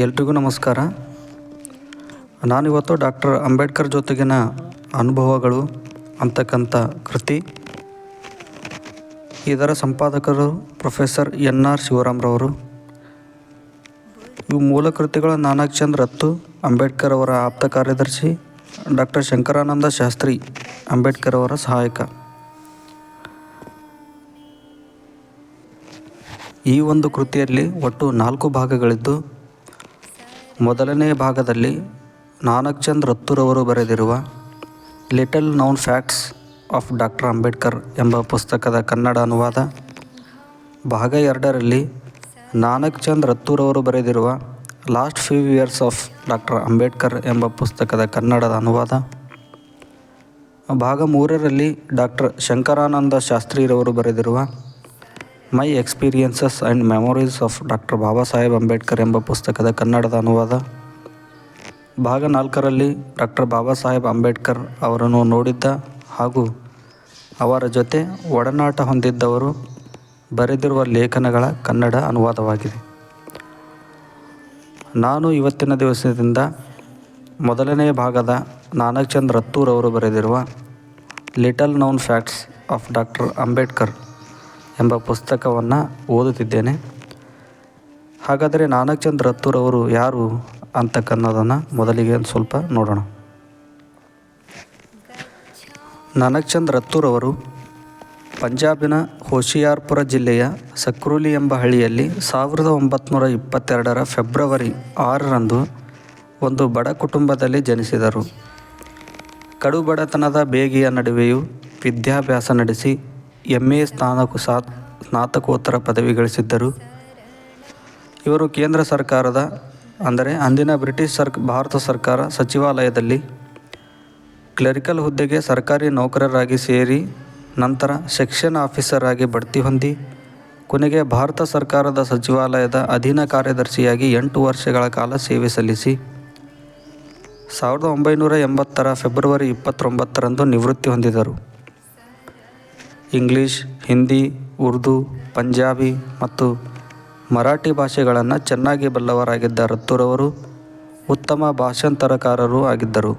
ಎಲ್ರಿಗೂ ನಮಸ್ಕಾರ. ನಾನಿವತ್ತು ಡಾಕ್ಟರ್ ಅಂಬೇಡ್ಕರ್ ಜೊತೆಗಿನ ಅನುಭವಗಳು ಅಂತಕ್ಕಂಥ ಕೃತಿ. ಇದರ ಸಂಪಾದಕರು ಪ್ರೊಫೆಸರ್ ಎನ್ ಆರ್ ಶಿವರಾಮ್ರವರು. ಇವು ಮೂಲ ಕೃತಿಗಳ ನಾನಕ್ ಚಂದ್ ರತ್ತು ಅಂಬೇಡ್ಕರ್ ಅವರ ಆಪ್ತ ಕಾರ್ಯದರ್ಶಿ ಡಾಕ್ಟರ್ ಶಂಕರಾನಂದ ಶಾಸ್ತ್ರಿ ಅಂಬೇಡ್ಕರ್ ಅವರ ಸಹಾಯಕ. ಈ ಒಂದು ಕೃತಿಯಲ್ಲಿ ಒಟ್ಟು ನಾಲ್ಕು ಭಾಗಗಳಿದ್ದು ಮೊದಲನೇ ಭಾಗದಲ್ಲಿ ನಾನಕ್ ಚಂದ್ ರತ್ತುರವರು ಬರೆದಿರುವ Little Known Facts of Doctor Ambedkar ಎಂಬ ಪುಸ್ತಕದ ಕನ್ನಡ ಅನುವಾದ ಭಾಗ ಎರಡರಲ್ಲಿ ನಾನಕ್ ಚಂದ್ ರತ್ತೂರವರು ಬರೆದಿರುವ Last Few Years of Doctor Ambedkar ಎಂಬ ಪುಸ್ತಕದ ಕನ್ನಡದ ಅನುವಾದ. ಭಾಗ ಮೂರರಲ್ಲಿ ಡಾಕ್ಟರ್ ಶಂಕರಾನಂದ ಶಾಸ್ತ್ರಿರವರು ಬರೆದಿರುವ My Experiences and Memories of Doctor Baba Saheb Ambedkar ಎಂಬ ಪುಸ್ತಕದ ಕನ್ನಡದ ಅನುವಾದ. ಭಾಗ ನಾಲ್ಕರಲ್ಲಿ ಡಾಕ್ಟರ್ ಬಾಬಾ ಸಾಹೇಬ್ ಅಂಬೇಡ್ಕರ್ ಅವರನ್ನು ನೋಡಿದ್ದ ಹಾಗೂ ಅವರ ಜೊತೆ ಒಡನಾಟ ಹೊಂದಿದ್ದವರು ಬರೆದಿರುವ ಲೇಖನಗಳ ಕನ್ನಡ ಅನುವಾದವಾಗಿದೆ. ನಾನು ಇವತ್ತಿನ ದಿವಸದಿಂದ ಮೊದಲನೇ ಭಾಗದ ನಾನಕ್ ಚಂದ್ ರತ್ತೂರ್ ಅವರು ಬರೆದಿರುವ Little Known Facts of Doctor Ambedkar ಎಂಬ ಪುಸ್ತಕವನ್ನು ಓದುತ್ತಿದ್ದೇನೆ. ಹಾಗಾದರೆ ನಾನಕ್ ಚಂದ್ ರತ್ತೂರ್ ಅವರು ಯಾರು ಅಂತಕ್ಕನ್ನೋದನ್ನು ಮೊದಲಿಗೆ ಸ್ವಲ್ಪ ನೋಡೋಣ. ನಾನಕ್ ಚಂದ್ ರತ್ತೂರ್ ಅವರು ಪಂಜಾಬಿನ ಹೋಶಿಯಾರ್ಪುರ ಜಿಲ್ಲೆಯ ಸಕ್ರೂಲಿ ಎಂಬ ಹಳ್ಳಿಯಲ್ಲಿ ಸಾವಿರದ ಒಂಬತ್ನೂರ ಇಪ್ಪತ್ತೆರಡರ ಫೆಬ್ರವರಿ ಆರರಂದು ಒಂದು ಬಡ ಕುಟುಂಬದಲ್ಲಿ ಜನಿಸಿದರು. ಕಡುಬಡತನದ ಬೇಗೆಯ ನಡುವೆಯೂ ವಿದ್ಯಾಭ್ಯಾಸ ನಡೆಸಿ ಎಂ ಎ ಸ್ನಾನಕು ಸ್ನಾತಕೋತ್ತರ ಪದವಿ ಗಳಿಸಿದ್ದರು. ಇವರು ಕೇಂದ್ರ ಸರ್ಕಾರದ, ಅಂದರೆ ಅಂದಿನ ಬ್ರಿಟಿಷ್ ಸರ್ ಭಾರತ ಸರ್ಕಾರ ಸಚಿವಾಲಯದಲ್ಲಿ ಕ್ಲರಿಕಲ್ ಹುದ್ದೆಗೆ ಸರ್ಕಾರಿ ನೌಕರರಾಗಿ ಸೇರಿ, ನಂತರ ಸೆಕ್ಷನ್ ಆಫೀಸರ್ ಆಗಿ ಬಡ್ತಿ ಹೊಂದಿ, ಕೊನೆಗೆ ಭಾರತ ಸರ್ಕಾರದ ಸಚಿವಾಲಯದ ಅಧೀನ ಕಾರ್ಯದರ್ಶಿಯಾಗಿ ಎಂಟು ವರ್ಷಗಳ ಕಾಲ ಸೇವೆ ಸಲ್ಲಿಸಿ, ಸಾವಿರದ ಒಂಬೈನೂರ ಎಂಬತ್ತರ ಫೆಬ್ರವರಿ ಇಪ್ಪತ್ತೊಂಬತ್ತರಂದು ನಿವೃತ್ತಿ ಹೊಂದಿದರು. ಇಂಗ್ಲೀಷ್, ಹಿಂದಿ, ಉರ್ದು, ಪಂಜಾಬಿ ಮತ್ತು ಮರಾಠಿ ಭಾಷೆಗಳನ್ನು ಚೆನ್ನಾಗಿ ಬಲ್ಲವರಾಗಿದ್ದ ರತ್ತೂರವರು ಉತ್ತಮ ಭಾಷಾಂತರಕಾರರೂ ಆಗಿದ್ದರು.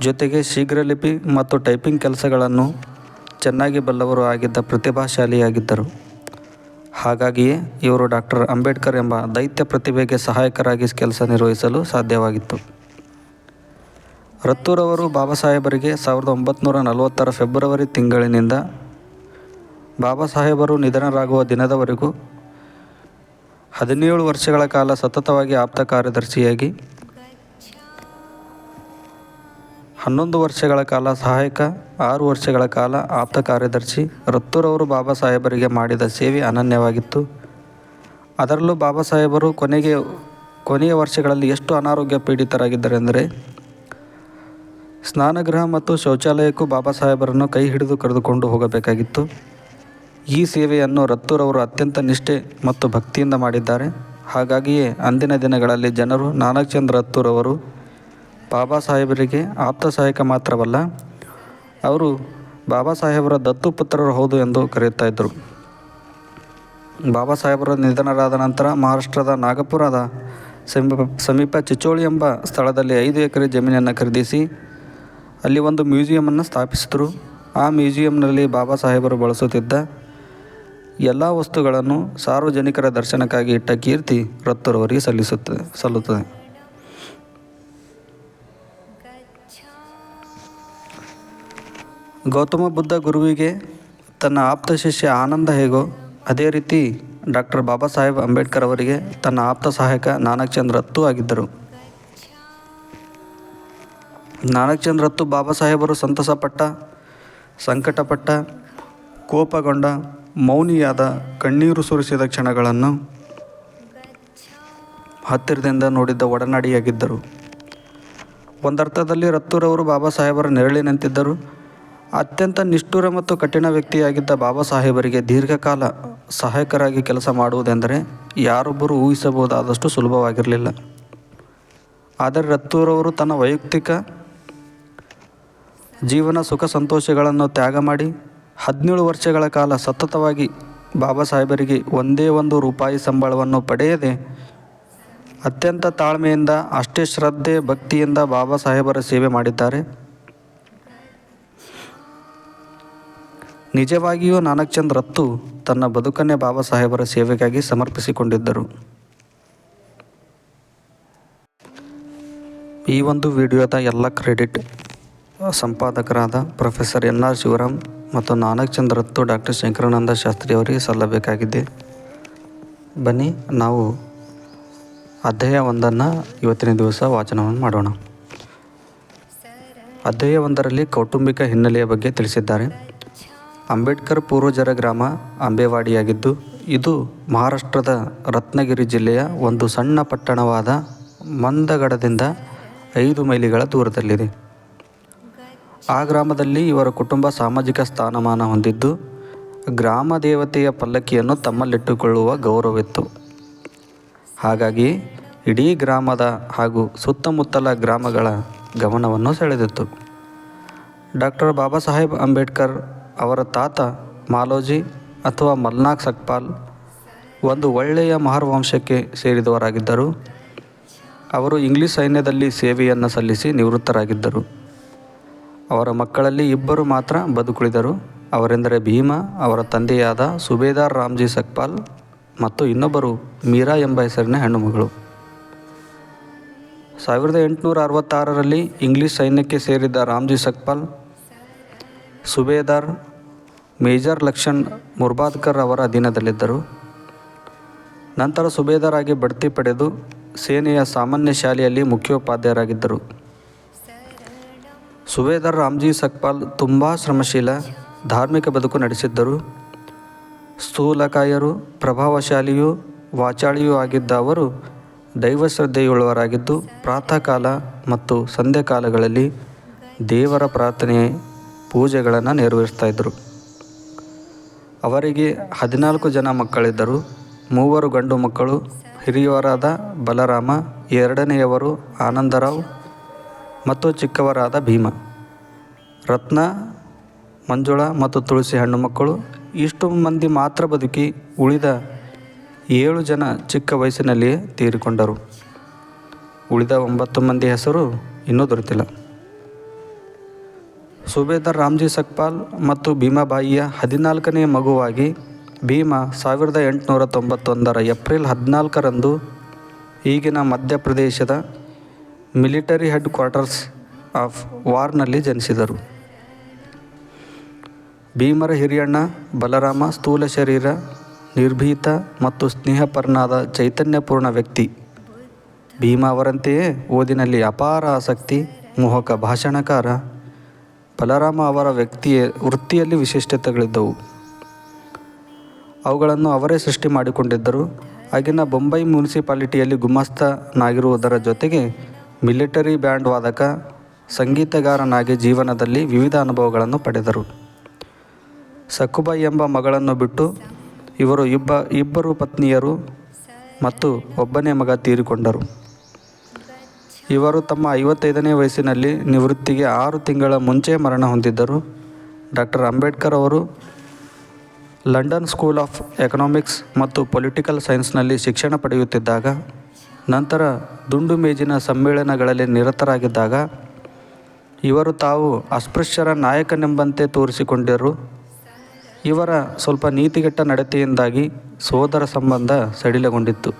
ಜೊತೆಗೆ ಶೀಘ್ರಲಿಪಿ ಮತ್ತು ಟೈಪಿಂಗ್ ಕೆಲಸಗಳನ್ನು ಚೆನ್ನಾಗಿ ಬಲ್ಲವರು ಆಗಿದ್ದ ಪ್ರತಿಭಾಶಾಲಿಯಾಗಿದ್ದರು. ಹಾಗಾಗಿಯೇ ಇವರು ಡಾಕ್ಟರ್ ಅಂಬೇಡ್ಕರ್ ಎಂಬ ದೈತ್ಯ ಪ್ರತಿಭೆಗೆ ಸಹಾಯಕರಾಗಿ ಕೆಲಸ ನಿರ್ವಹಿಸಲು ಸಾಧ್ಯವಾಗಿತ್ತು. ರತ್ತೂರವರು ಬಾಬಾ ಸಾಹೇಬರಿಗೆ ಸಾವಿರದ ಒಂಬತ್ನೂರ ನಲವತ್ತರ ಫೆಬ್ರವರಿ ತಿಂಗಳಿನಿಂದ ಬಾಬಾ ಸಾಹೇಬರು ನಿಧನರಾಗುವ ದಿನದವರೆಗೂ ಹದಿನೇಳು ವರ್ಷಗಳ ಕಾಲ ಸತತವಾಗಿ ಆಪ್ತ ಕಾರ್ಯದರ್ಶಿಯಾಗಿ, ಹನ್ನೊಂದು ವರ್ಷಗಳ ಕಾಲ ಸಹಾಯಕ, ಆರು ವರ್ಷಗಳ ಕಾಲ ಆಪ್ತ ಕಾರ್ಯದರ್ಶಿ ರತ್ತೂರವರು ಬಾಬಾ ಸಾಹೇಬರಿಗೆ ಮಾಡಿದ ಸೇವೆ ಅನನ್ಯವಾಗಿತ್ತು. ಅದರಲ್ಲೂ ಬಾಬಾ ಸಾಹೇಬರು ಕೊನೆಗೆ, ಕೊನೆಯ ವರ್ಷಗಳಲ್ಲಿ ಎಷ್ಟು ಅನಾರೋಗ್ಯ ಪೀಡಿತರಾಗಿದ್ದರೆಂದರೆ ಸ್ನಾನಗೃಹ ಮತ್ತು ಶೌಚಾಲಯಕ್ಕೂ ಬಾಬಾ ಸಾಹೇಬರನ್ನು ಕೈ ಹಿಡಿದು ಕರೆದುಕೊಂಡು ಹೋಗಬೇಕಾಗಿತ್ತು. ಈ ಸೇವೆಯನ್ನು ರತ್ತೂರವರು ಅತ್ಯಂತ ನಿಷ್ಠೆ ಮತ್ತು ಭಕ್ತಿಯಿಂದ ಮಾಡಿದ್ದಾರೆ. ಹಾಗಾಗಿಯೇ ಅಂದಿನ ದಿನಗಳಲ್ಲಿ ಜನರು ನಾನಕ್ ಚಂದ್ರ ರತ್ತೂರವರು ಬಾಬಾ ಸಾಹೇಬರಿಗೆ ಆಪ್ತ ಸಹಾಯಕ ಮಾತ್ರವಲ್ಲ, ಅವರು ಬಾಬಾ ಸಾಹೇಬರ ದತ್ತು ಪುತ್ರರು ಹೌದು ಎಂದು ಕರೆಯುತ್ತಾ ಇದ್ದರು. ಬಾಬಾ ಸಾಹೇಬರ ನಿಧನರಾದ ನಂತರ ಮಹಾರಾಷ್ಟ್ರದ ನಾಗಪುರದ ಸಮೀಪ ಸಮೀಪ ಚಿಚೋಳಿ ಎಂಬ ಸ್ಥಳದಲ್ಲಿ ಐದು ಎಕರೆ ಜಮೀನನ್ನು ಖರೀದಿಸಿ ಅಲ್ಲಿ ಒಂದು ಮ್ಯೂಸಿಯಮನ್ನು ಸ್ಥಾಪಿಸಿದರು. ಆ ಮ್ಯೂಸಿಯಂನಲ್ಲಿ ಬಾಬಾ ಸಾಹೇಬರು ಬಳಸುತ್ತಿದ್ದ ಎಲ್ಲ ವಸ್ತುಗಳನ್ನು ಸಾರ್ವಜನಿಕರ ದರ್ಶನಕ್ಕಾಗಿ ಇಟ್ಟ ಕೀರ್ತಿ ರತ್ತರವರಿಗೆ ಸಲ್ಲಿಸುತ್ತದೆ ಸಲ್ಲುತ್ತದೆ. ಗೌತಮ ಬುದ್ಧ ಗುರುವಿಗೆ ತನ್ನ ಆಪ್ತ ಶಿಷ್ಯ ಆನಂದ ಹೇಗೋ, ಅದೇ ರೀತಿ ಡಾಕ್ಟರ್ ಬಾಬಾ ಸಾಹೇಬ್ ಅಂಬೇಡ್ಕರ್ ಅವರಿಗೆ ತನ್ನ ಆಪ್ತ ಸಹಾಯಕ ನಾನಕ್ ಚಂದ್ರ ರತ್ತು ಆಗಿದ್ದರು. ನಾನಕ್ ಚಂದ್ರತ್ತು ಬಾಬಾ ಸಾಹೇಬರು ಸಂತಸಪಟ್ಟ, ಸಂಕಟಪಟ್ಟ, ಕೋಪಗೊಂಡ, ಮೌನಿಯಾದ ಕಣ್ಣೀರು ಸುರಿಸಿದ ಕ್ಷಣಗಳನ್ನು ಹತ್ತಿರದಿಂದ ನೋಡಿದ್ದ ಒಡನಾಡಿಯಾಗಿದ್ದರು. ಒಂದರ್ಥದಲ್ಲಿ ರತ್ತೂರವರು ಬಾಬಾ ಸಾಹೇಬರ ನೆರಳಿನಂತಿದ್ದರು ಅತ್ಯಂತ ನಿಷ್ಠುರ ಮತ್ತು ಕಠಿಣ ವ್ಯಕ್ತಿಯಾಗಿದ್ದ ಬಾಬಾ ಸಾಹೇಬರಿಗೆ ದೀರ್ಘಕಾಲ ಸಹಾಯಕರಾಗಿ ಕೆಲಸ ಮಾಡುವುದೆಂದರೆ ಯಾರೊಬ್ಬರು ಊಹಿಸಬಹುದಾದಷ್ಟು ಸುಲಭವಾಗಿರಲಿಲ್ಲ. ಆದರೆ ರತ್ತೂರವರು ತನ್ನ ವೈಯಕ್ತಿಕ ಜೀವನ ಸುಖ ಸಂತೋಷಗಳನ್ನು ತ್ಯಾಗ ಮಾಡಿ ಹದಿನೇಳು ವರ್ಷಗಳ ಕಾಲ ಸತತವಾಗಿ ಬಾಬಾ ಸಾಹೇಬರಿಗೆ ಒಂದೇ ಒಂದು ರೂಪಾಯಿ ಸಂಬಳವನ್ನು ಪಡೆಯದೆ ಅತ್ಯಂತ ತಾಳ್ಮೆಯಿಂದ, ಅಷ್ಟೇ ಶ್ರದ್ಧೆ, ಭಕ್ತಿಯಿಂದ ಬಾಬಾ ಸಾಹೇಬರ ಸೇವೆ ಮಾಡಿದ್ದಾರೆ. ನಿಜವಾಗಿಯೂ ನಾನಕ್ ಚಂದ್ ರತ್ತು ತನ್ನ ಬದುಕನ್ನೇ ಬಾಬಾ ಸಾಹೇಬರ ಸೇವೆಗಾಗಿ ಸಮರ್ಪಿಸಿಕೊಂಡಿದ್ದರು. ಈ ಒಂದು ವಿಡಿಯೋದ ಎಲ್ಲ ಕ್ರೆಡಿಟ್. ಸಂಪಾದಕರಾದ ಪ್ರೊಫೆಸರ್ ಎನ್ ಆರ್ ಶಿವರಾಮ್ ಮತ್ತು ನಾನಕ್ ಚಂದ್ರತ್ತು ಡಾಕ್ಟರ್ ಶಂಕರಾನಂದ ಶಾಸ್ತ್ರಿ ಅವರಿಗೆ ಸಲ್ಲಬೇಕಾಗಿದೆ. ಬನ್ನಿ, ನಾವು ಅಧ್ಯಾಯ ಒಂದನ್ನು ಇವತ್ತಿನ ದಿವಸ ವಾಚನವನ್ನು ಮಾಡೋಣ. ಅಧ್ಯಾಯ ಒಂದರಲ್ಲಿ ಕೌಟುಂಬಿಕ ಹಿನ್ನೆಲೆಯ ಬಗ್ಗೆ ತಿಳಿಸಿದ್ದಾರೆ. ಅಂಬೇಡ್ಕರ್ ಪೂರ್ವಜರ ಗ್ರಾಮ ಅಂಬೇವಾಡಿಯಾಗಿದ್ದು, ಇದು ಮಹಾರಾಷ್ಟ್ರದ ರತ್ನಗಿರಿ ಜಿಲ್ಲೆಯ ಒಂದು ಸಣ್ಣ ಪಟ್ಟಣವಾದ ಮಂದಗಡದಿಂದ ಐದು ಮೈಲಿಗಳ ದೂರದಲ್ಲಿದೆ. ಆ ಗ್ರಾಮದಲ್ಲಿ ಇವರ ಕುಟುಂಬ ಸಾಮಾಜಿಕ ಸ್ಥಾನಮಾನ ಹೊಂದಿದ್ದು, ಗ್ರಾಮ ದೇವತೆಯ ಪಲ್ಲಕ್ಕಿಯನ್ನು ತಮ್ಮಲ್ಲಿಟ್ಟುಕೊಳ್ಳುವ ಗೌರವವಿತ್ತು. ಹಾಗಾಗಿ, ಇಡೀ ಗ್ರಾಮದ ಹಾಗೂ ಸುತ್ತಮುತ್ತಲ ಗ್ರಾಮಗಳ ಗಮನವನ್ನು ಸೆಳೆದಿತ್ತು. ಡಾಕ್ಟರ್ ಬಾಬಾ ಸಾಹೇಬ್ ಅಂಬೇಡ್ಕರ್ ಅವರ ತಾತ ಮಾಲೋಜಿ ಅಥವಾ ಮಲ್ನಾಕ್ ಸಕ್ಪಾಲ್ ಒಂದು ಒಳ್ಳೆಯ ಮಹಾರ್ವಂಶಕ್ಕೆ ಸೇರಿದವರಾಗಿದ್ದರು. ಅವರು ಇಂಗ್ಲಿಷ್ ಸೈನ್ಯದಲ್ಲಿ ಸೇವೆಯನ್ನು ಸಲ್ಲಿಸಿ ನಿವೃತ್ತರಾಗಿದ್ದರು. ಅವರ ಮಕ್ಕಳಲ್ಲಿ ಇಬ್ಬರು ಮಾತ್ರ ಬದುಕುಳಿದರು. ಅವರೆಂದರೆ ಭೀಮ, ಅವರ ತಂದೆಯಾದ ಸುಬೇದಾರ್ ರಾಮ್ಜಿ ಸಕ್ಪಾಲ್ ಮತ್ತು ಇನ್ನೊಬ್ಬರು ಮೀರಾ ಎಂಬ ಹೆಸರಿನ ಹೆಣ್ಣುಮಗಳು ಸಾವಿರದ ಎಂಟುನೂರ ಅರವತ್ತಾರರಲ್ಲಿ ಇಂಗ್ಲಿಷ್ ಸೈನ್ಯಕ್ಕೆ ಸೇರಿದ್ದ ರಾಮ್ಜಿ ಸಕ್ಪಾಲ್, ಸುಬೇದಾರ್ ಮೇಜರ್ ಲಕ್ಷಣ್ ಮುರ್ಬಾದ್ಕರ್ ಅವರ ಅಧೀನದಲ್ಲಿದ್ದರು. ನಂತರ ಸುಬೇದಾರ್ ಆಗಿ ಬಡ್ತಿ ಪಡೆದು ಸೇನೆಯ ಸಾಮಾನ್ಯ ಶಾಲೆಯಲ್ಲಿ ಮುಖ್ಯೋಪಾಧ್ಯಾಯರಾಗಿದ್ದರು. ಸುಬೇದಾರ್ ರಾಮ್ಜಿ ಸಕ್ಪಾಲ್ ತುಂಬ ಶ್ರಮಶೀಲ, ಧಾರ್ಮಿಕ ಬದುಕು ನಡೆಸಿದ್ದರು. ಸ್ಥೂಲಕಾಯರು, ಪ್ರಭಾವಶಾಲಿಯೂ, ವಾಚಾಳಿಯೂ ಆಗಿದ್ದ ಅವರು ದೈವಶ್ರದ್ಧೆಯುಳ್ಳವರಾಗಿದ್ದು ಪ್ರಾತಃ ಕಾಲ ಮತ್ತು ಸಂಧ್ಯಾ ಕಾಲಗಳಲ್ಲಿ ದೇವರ ಪ್ರಾರ್ಥನೆ ಪೂಜೆಗಳನ್ನು ನೆರವೇರಿಸ್ತಾ ಇದ್ದರು. ಅವರಿಗೆ ಹದಿನಾಲ್ಕು ಜನ ಮಕ್ಕಳಿದ್ದರು. ಮೂವರು ಗಂಡು ಮಕ್ಕಳು, ಹಿರಿಯವರಾದ ಬಲರಾಮ, ಎರಡನೆಯವರು ಆನಂದರಾವ್ ಮತ್ತು ಚಿಕ್ಕವರಾದ ಭೀಮ. ರತ್ನ, ಮಂಜುಳ ಮತ್ತು ತುಳಸಿ ಹಣ್ಣು ಮಕ್ಕಳು ಇಷ್ಟು ಮಂದಿ ಮಾತ್ರ ಬದುಕಿ ಉಳಿದ ಏಳು ಜನ ಚಿಕ್ಕ ವಯಸ್ಸಿನಲ್ಲಿಯೇ ತೀರಿಕೊಂಡರು. ಉಳಿದ ಒಂಬತ್ತು ಮಂದಿ ಹೆಸರು ಇನ್ನೂ ದೊರೆತಿಲ್ಲ. ಸುಬೇದಾರ್ ರಾಮ್ಜಿ ಸಕ್ಪಾಲ್ ಮತ್ತು ಭೀಮಾಬಾಯಿಯ ಹದಿನಾಲ್ಕನೇ ಮಗುವಾಗಿ ಭೀಮ ಸಾವಿರದ ಎಂಟುನೂರ ತೊಂಬತ್ತೊಂದರ ಏಪ್ರಿಲ್ ಹದಿನಾಲ್ಕರಂದು ಈಗಿನ ಮಧ್ಯಪ್ರದೇಶದ ಮಿಲಿಟರಿ ಹೆಡ್ ಕ್ವಾರ್ಟರ್ಸ್ ಆಫ್ ವಾರ್ನಲ್ಲಿ ಜನಿಸಿದರು. ಭೀಮರ ಹಿರಿಯಣ್ಣ ಬಲರಾಮ ಸ್ಥೂಲ ಶರೀರ, ನಿರ್ಭೀತ ಮತ್ತು ಸ್ನೇಹಪರನಾದ ಚೈತನ್ಯಪೂರ್ಣ ವ್ಯಕ್ತಿ. ಭೀಮ ಅವರಂತೆಯೇ ಓದಿನಲ್ಲಿ ಅಪಾರ ಆಸಕ್ತಿ, ಮೋಹಕ ಭಾಷಣಕಾರ. ಬಲರಾಮ ಅವರ ವ್ಯಕ್ತಿಯ ವೃತ್ತಿಯಲ್ಲಿ ವಿಶಿಷ್ಟತೆಗಳಿದ್ದವು. ಅವುಗಳನ್ನು ಅವರೇ ಸೃಷ್ಟಿ ಮಾಡಿಕೊಂಡಿದ್ದರು. ಆಗಿನ ಬೊಂಬೈ ಮುನ್ಸಿಪಾಲಿಟಿಯಲ್ಲಿ ಗುಮಾಸ್ತನಾಗಿರುವುದರ ಜೊತೆಗೆ ಮಿಲಿಟರಿ ಬ್ಯಾಂಡ್ ವಾದಕ, ಸಂಗೀತಗಾರನಾಗಿ ಜೀವನದಲ್ಲಿ ವಿವಿಧ ಅನುಭವಗಳನ್ನು ಪಡೆದರು. ಸಕುಬಾಯಿ ಎಂಬ ಮಗಳನ್ನು ಬಿಟ್ಟು ಇವರು ಇಬ್ಬ, ಇಬ್ಬರು ಪತ್ನಿಯರು ಮತ್ತು ಒಬ್ಬನೇ ಮಗ ತೀರಿಕೊಂಡರು. ಇವರು ತಮ್ಮ ಐವತ್ತೈದನೇ ವಯಸ್ಸಿನಲ್ಲಿ ನಿವೃತ್ತಿಗೆ ಆರು ತಿಂಗಳ ಮುಂಚೆ ಮರಣ ಹೊಂದಿದ್ದರು. ಡಾಕ್ಟರ್ ಅಂಬೇಡ್ಕರ್ ಅವರು ಲಂಡನ್ ಸ್ಕೂಲ್ ಆಫ್ ಎಕನಾಮಿಕ್ಸ್ ಮತ್ತು ಪೊಲಿಟಿಕಲ್ ಸೈನ್ಸ್ನಲ್ಲಿ ಶಿಕ್ಷಣ ಪಡೆಯುತ್ತಿದ್ದಾಗ ನಂತರ ದುಂಡು ಮೇಜಿನ ಸಮ್ಮೇಳನಗಳಲ್ಲಿ ನಿರತರಾಗಿದ್ದಾಗ ಇವರು ತಾವು ಅಸ್ಪೃಶ್ಯರ ನಾಯಕನೆಂಬಂತೆ ತೋರಿಸಿಕೊಂಡರು. ಇವರ ಸ್ವಲ್ಪ ನೀತಿಗೆಟ್ಟ ನಡತೆಯಿಂದಾಗಿ ಸೋದರ ಸಂಬಂಧ ಸಡಿಲಗೊಂಡಿತ್ತು.